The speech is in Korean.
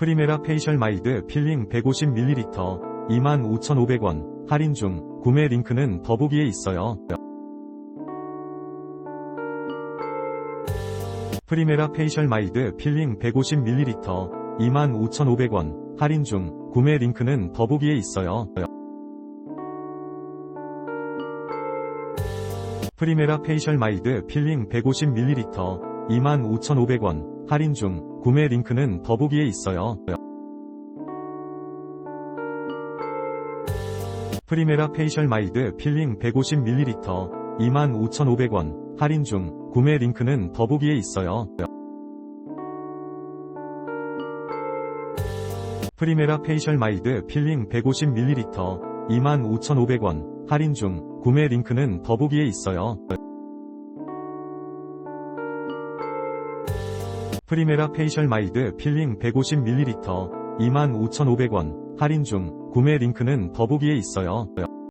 프리메라 페이셜 마이드 필링 150ml 25,500원 할인 중 구매 링크는 더보기에 있어요. 프리메라 페이셜 마이드 필링 150ml 25,500원 할인 중 구매 링크는 더보기에 있어요. 프리메라 페이셜 마이드 필링 150ml 25,500원 할인 중 구매 링크는 더보기에 있어요. 프리메라 페이셜 마이드 필링 150ml 25,500원 할인 중 구매 링크는 더보기에 있어요. 프리메라 페이셜 마이드 필링 150ml 25,500원 할인 중 구매 링크는 더보기에 있어요. 프리메라 페이셜 마이드 필링 150ml 25,500원 할인 중 구매 링크는 더보기에 있어요.